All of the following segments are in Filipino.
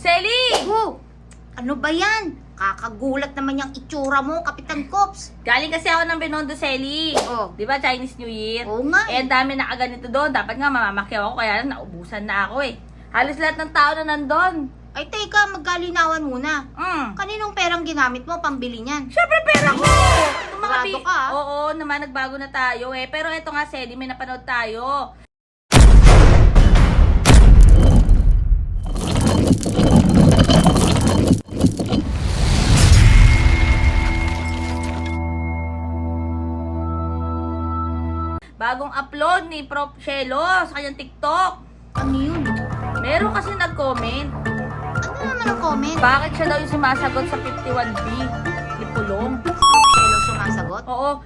Selly! Oh, ano ba yan? Kakagulat naman yung itsura mo, Kapitan Kops. Galing kasi ako ng Binondo, Selly. Oh. Di ba, Chinese New Year? Oo nga. Eh, ang dami nakaganito doon. Dapat nga mamamakyaw ako, kaya naubusan na ako eh. Halos lahat ng tao na nandun. Ay, teka, magkalinawan muna. Mm. Kaninong perang ginamit mo pambili niyan? Siyempre, pera ko! Sigurado ka, ah. Oo, naman, nagbago na tayo eh. Pero eto nga, Selly, may napanood tayo. Bagong upload ni Prof. Shelo sa kanyang TikTok. Ano yun? Meron kasi nag-comment. Ano naman ang comment? Bakit siya daw yung sumasagot sa 51B ni Pulong? Shelo sumasagot? Oo,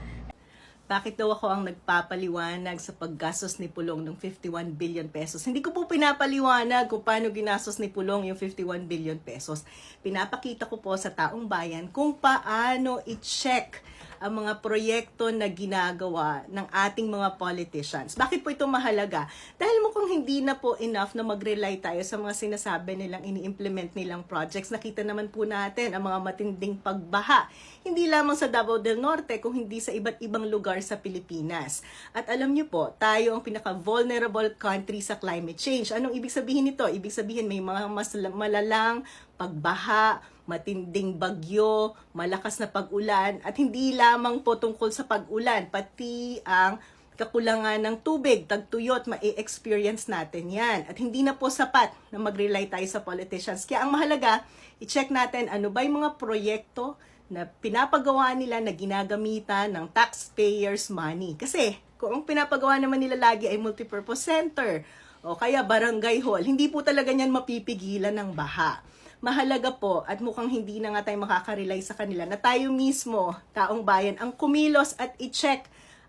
Bakit daw ako ang nagpapaliwanag sa paggastos ni Pulong ng 51 billion pesos? Hindi ko po pinapaliwanag kung paano ginastos ni Pulong yung 51 billion pesos. Pinapakita ko po sa taong bayan kung paano i-check ang mga proyekto na ginagawa ng ating mga politicians. Bakit po ito mahalaga? Dahil mo kung hindi na po enough na mag-rely tayo sa mga sinasabi nilang ini-implement nilang projects, nakita naman po natin ang mga matinding pagbaha. Hindi lamang sa Davao del Norte, kung hindi sa iba't ibang lugar sa Pilipinas. At alam niyo po, tayo ang pinaka-vulnerable country sa climate change. Anong ibig sabihin nito? Ibig sabihin may mga mas malalang pagbaha, matinding bagyo, malakas na pag-ulan, at hindi lamang po tungkol sa pag-ulan, pati ang kakulangan ng tubig, tagtuyot, ma-experience natin yan. At hindi na po sapat na mag-rely tayo sa politicians. Kaya ang mahalaga, i-check natin ano ba yung mga proyekto na pinapagawa nila na ginagamitan ng taxpayers' money. Kasi kung ang pinapagawa naman nila lagi ay multipurpose center o kaya barangay hall, hindi po talaga niyan mapipigilan ng baha mahalaga po at mukhang hindi na nga tayo makakarely sa kanila na tayo mismo, taong bayan, ang kumilos at i-check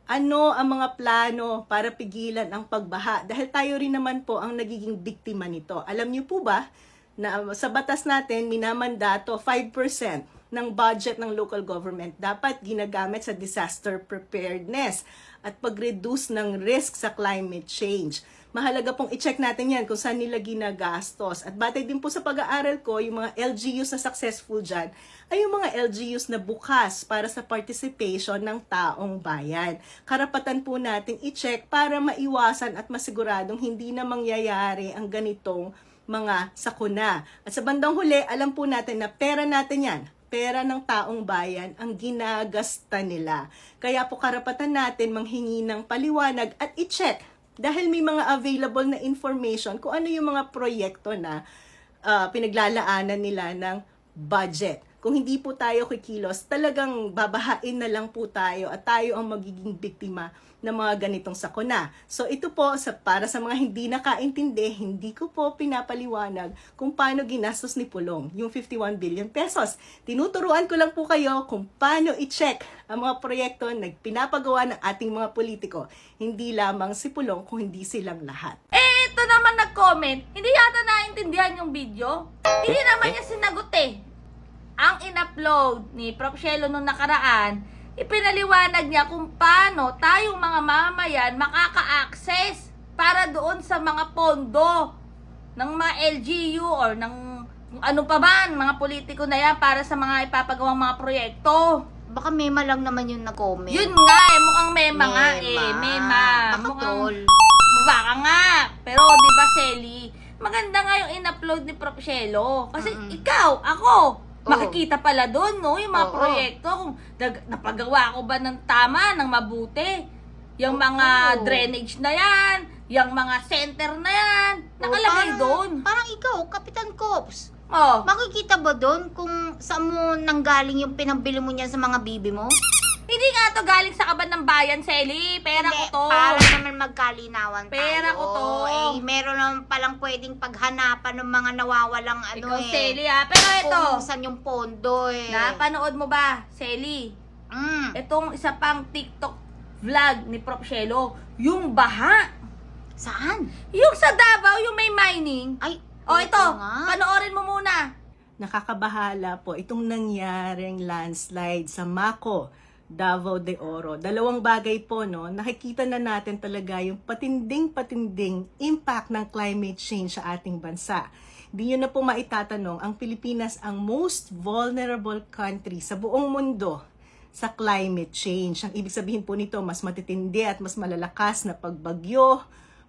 ano ang mga plano para pigilan ang pagbaha. Dahil tayo rin naman po ang nagiging biktima nito. Alam niyo po ba na sa batas natin, minamandato 5% ng budget ng local government dapat ginagamit sa disaster preparedness at pag-reduce ng risk sa climate change mahalaga pong i-check natin yan kung saan nila ginagastos. At batay din po sa pag-aaral ko, yung mga LGUs na successful dyan, ay yung mga LGUs na bukas para sa participation ng taong bayan. Karapatan po nating i-check para maiwasan at masiguradong hindi na mangyayari ang ganitong mga sakuna. At sa bandang huli, alam po natin na pera natin yan, pera ng taong bayan ang ginagasta nila. Kaya po karapatan natin manghingi ng paliwanag at i-check dahil may mga available na information kung ano yung mga proyekto na ah, pinaglalaanan nila ng budget. Kung hindi po tayo kikilos, talagang babahain na lang po tayo at tayo ang magiging biktima ng mga ganitong sakuna. So ito po sa para sa mga hindi nakaintindi, hindi ko po pinapaliwanag kung paano ginastos ni Pulong yung 51 billion pesos. Tinuturuan ko lang po kayo kung paano i-check ang mga proyekto na pinapagawa ng ating mga politiko. Hindi lamang si Pulong kung hindi silang lahat. Eh, ito naman nag-comment. Hindi yata naintindihan yung video. Hindi naman niya sinagot eh. Ang in-upload ni Prof. Shelo nung nakaraan, ipinaliwanag niya kung paano tayong mga mamayan makaka-access para doon sa mga pondo ng mga LGU or ng ano pa man, mga politiko na yan para sa mga ipapagawang mga proyekto. Baka mema lang naman yung nag-comment. Yun nga eh, mukhang mema nga eh. Mema. Baka Mukhang-. Baka nga. Pero, di ba, Selly? Maganda nga yung in-upload ni Prof. Shelo. Kasi Mm-mm. ikaw, ako. Makikita pala doon, no? Yung mga Oo. proyekto. Kung nag- napagawa ko ba ng tama, ng mabuti. Yung mga Oo. drainage na yan, yung mga center na yan, nakalagay Parang- doon. Parang ikaw, Kapitan Kops. Oh, Makikita ba doon kung saan mo nanggaling yung pinambili mo niyan sa mga bibi mo? Hindi nga to galing sa kaban ng bayan, Selly. Pera ko Hindi, to. Para naman magkalinawan Pera tayo. ko to. Eh, meron naman palang pwedeng paghanapan ng mga nawawalang ano Ikaw, eh. Selly, ha? Pero ito, Kung saan yung pondo eh. napanood mo ba, Selly? Mm. Itong isa pang TikTok vlog ni Prof. Shelo, yung baha. Saan? Yung sa Davao, yung may mining. Ay, O ito, nga. panoorin mo muna. nakakabahala po itong nangyaring landslide sa Mako, Davao de Oro. Dalawang bagay po, no? Nakikita na natin talaga yung patinding-patinding impact ng climate change sa ating bansa. di nyo na po maitatanong, ang Pilipinas ang most vulnerable country sa buong mundo sa climate change. Ang ibig sabihin po nito, mas matitindi at mas malalakas na pagbagyo,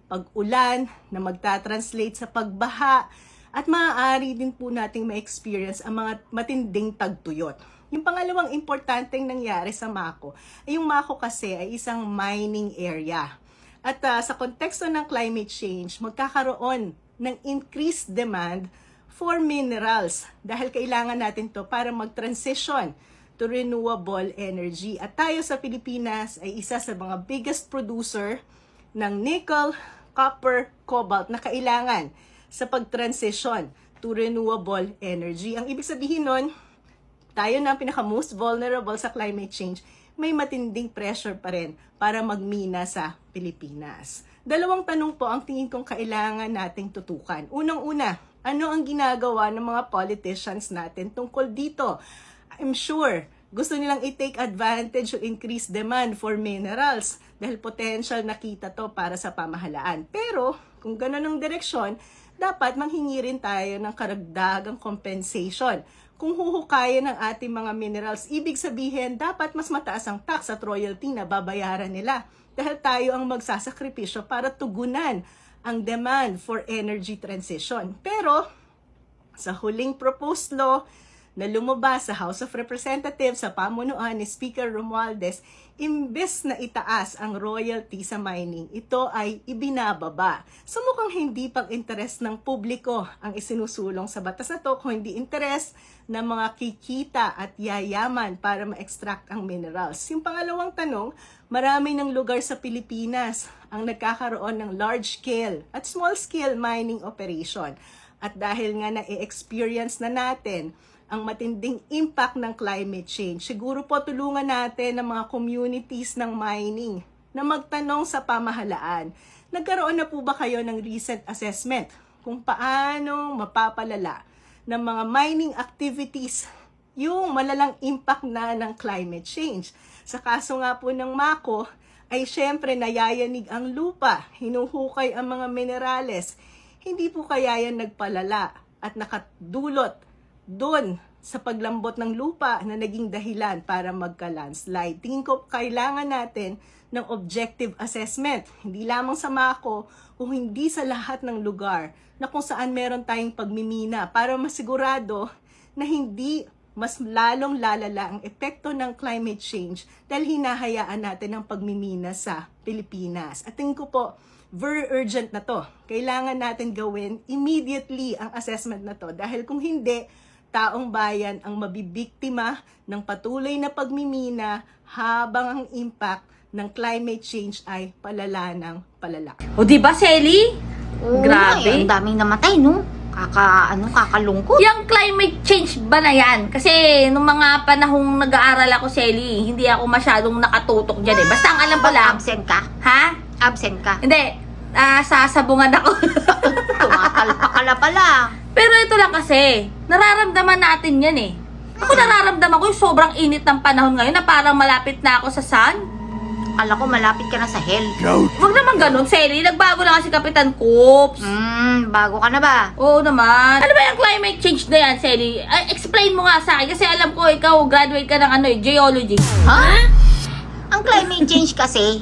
pag-ulan, na magta-translate sa pagbaha, at maaari din po nating ma-experience ang mga matinding tagtuyot. Yung pangalawang importanteng nangyari sa Mako, ay yung Mako kasi ay isang mining area. At ah, sa konteksto ng climate change, magkakaroon ng increased demand for minerals dahil kailangan natin to para mag-transition to renewable energy. At tayo sa Pilipinas ay isa sa mga biggest producer ng nickel, copper, cobalt na kailangan sa pag-transition to renewable energy. Ang ibig sabihin nun, tayo na ang pinaka-most vulnerable sa climate change, may matinding pressure pa rin para magmina sa Pilipinas. Dalawang tanong po ang tingin kong kailangan nating tutukan. Unang-una, ano ang ginagawa ng mga politicians natin tungkol dito? I'm sure gusto nilang i-take advantage of increased demand for minerals dahil potential nakita to para sa pamahalaan. Pero kung ganun ang direksyon, dapat manghingi rin tayo ng karagdagang compensation. Kung huhukayan ng ating mga minerals, ibig sabihin dapat mas mataas ang tax at royalty na babayaran nila dahil tayo ang magsasakripisyo para tugunan ang demand for energy transition. Pero sa huling proposed law na lumabas sa House of Representatives sa pamunuan ni Speaker Romualdez, imbes na itaas ang royalty sa mining, ito ay ibinababa. So mukhang hindi pang interes ng publiko ang isinusulong sa batas na to, kung hindi interes ng mga kikita at yayaman para ma-extract ang minerals. Yung pangalawang tanong, marami ng lugar sa Pilipinas ang nagkakaroon ng large-scale at small-scale mining operation. At dahil nga na-experience na natin ang matinding impact ng climate change, siguro po tulungan natin ng mga communities ng mining na magtanong sa pamahalaan. Nagkaroon na po ba kayo ng recent assessment kung paano mapapalala ng mga mining activities yung malalang impact na ng climate change. Sa kaso nga po ng Mako, ay syempre nayayanig ang lupa, hinuhukay ang mga minerales, hindi po kaya yan nagpalala at nakadulot doon sa paglambot ng lupa na naging dahilan para magka-landslide. Tingin ko kailangan natin ng objective assessment, hindi lamang sa Mako, kung hindi sa lahat ng lugar na kung saan meron tayong pagmimina para masigurado na hindi mas lalong lalala ang epekto ng climate change dahil hinahayaan natin ang pagmimina sa Pilipinas. At tingin ko po, very urgent na to. Kailangan natin gawin immediately ang assessment na to dahil kung hindi, taong bayan ang mabibiktima ng patuloy na pagmimina habang ang impact ng climate change ay palala ng palala. O di ba, Selly? Oo Grabe. ang daming namatay, no? Kaka, ano, kakalungkot. Yung climate change ba na yan? Kasi nung mga panahong nag-aaral ako, Selly, hindi ako masyadong nakatutok dyan eh. Basta ang alam ko lang, Absent ka? ha? Absent ka? Hindi, ah, sasabungan ako. Tumatalpa ka na pala. Pero ito lang kasi, nararamdaman natin yan eh. Ako nararamdaman ko yung sobrang init ng panahon ngayon na parang malapit na ako sa sun. Akala ko malapit ka na sa hell. Huwag naman ganun, Selly. Nagbago na kasi Kapitan Coops. Hmm, bago ka na ba? Oo naman. Ano ba yung climate change na yan, Selly? Ay, explain mo nga sa akin kasi alam ko ikaw graduate ka ng ano eh, geology. Ha? Ang climate change kasi,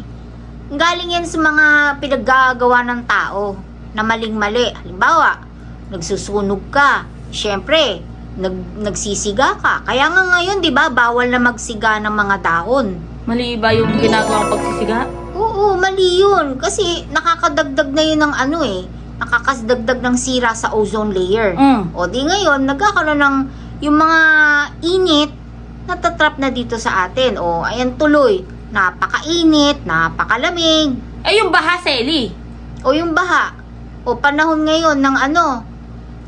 galing yan sa mga pinaggagawa ng tao na maling-mali. Halimbawa, nagsusunog ka. Siyempre, nag, nagsisiga ka. Kaya nga ngayon, di ba, bawal na magsiga ng mga dahon. Mali ba yung ginagawang pagsisiga? Oo, mali yun. Kasi nakakadagdag na yun ng ano eh. Nakakadagdag ng sira sa ozone layer. Mm. O di ngayon, nagkakaroon ng yung mga init natatrap na dito sa atin. O ayan tuloy, napakainit, napakalamig. Eh yung baha, Selly. O yung baha. O panahon ngayon ng ano,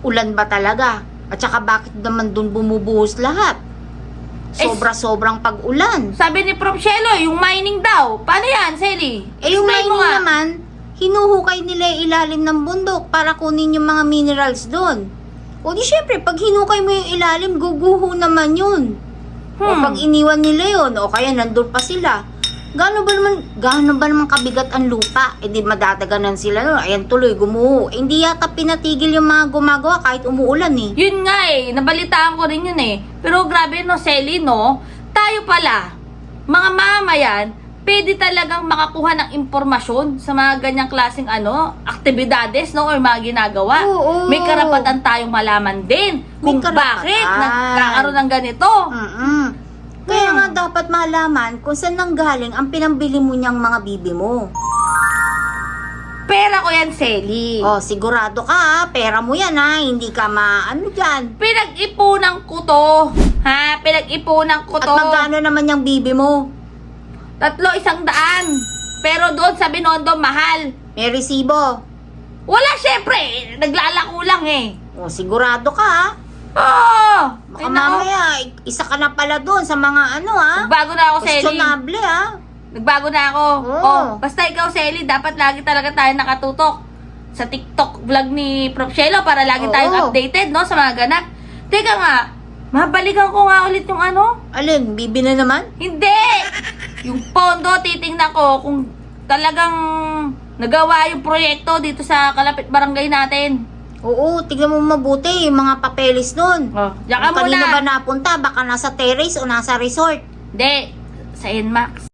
ulan ba talaga? At saka bakit naman dun bumubuhos lahat? Eh, Sobra-sobrang pag-ulan. Sabi ni Prof. Shelo, yung mining daw. Paano yan, Selly? Eh yung Explain mo mining nga. naman, hinuhukay nila yung ilalim ng bundok para kunin yung mga minerals doon. O di syempre, pag hinukay mo yung ilalim, guguho naman yun. O Hmm. pag iniwan nila yun, o kaya nandun pa sila, Gaano ba naman, gaano ba naman kabigat ang lupa? Eh di madadaganan sila no. Ayan tuloy, gumuho. Eh, hindi yata pinatigil yung mga gumagawa kahit umuulan eh. Yun nga eh, nabalitaan ko rin yun eh. Pero grabe no, Selly, no? Tayo pala, mga mamayan, pwede talagang makakuha ng impormasyon sa mga ganyang klaseng ano, aktibidades, no? Or mga ginagawa. Oo. May karapatan tayong malaman din kung karapatan. bakit nagkakaroon ng ganito. Mm-mm. Kaya nga dapat malaman kung saan nanggaling ang pinambili mo niyang mga bibi mo. Pera ko yan, Selly. Oh, sigurado ka pera mo yan ha, hindi ka maano dyan. Pinag-ipunan ko to. Ha? Pinag-ipunan ko At to. magkano naman yung bibi mo? Tatlo isang daan. Pero doon sa Binondo, mahal. May resibo. Wala, syempre. Naglalako lang eh. Oh, sigurado ka ha. Oh! Baka mamaya, isa ka na pala doon sa mga ano ha. Nagbago na ako, Selly. Questionable ha. Nagbago na ako. Oo. Oh, basta ikaw, Selly, dapat lagi talaga tayo nakatutok sa TikTok vlog ni Prof. Shelo para lagi Oo. tayong updated, no, sa mga ganap. Teka nga, mabalikan ko nga ulit yung ano. Alin, bibi na naman? Hindi! Yung pondo, titingnan ko kung talagang nagawa yung proyekto dito sa kalapit barangay natin. Oo, tignan mo mabuti yung mga papeles nun. Oh, diyan ka Kung kanina muna. ba napunta? Baka nasa terrace o nasa resort. Hindi, sa NMAX.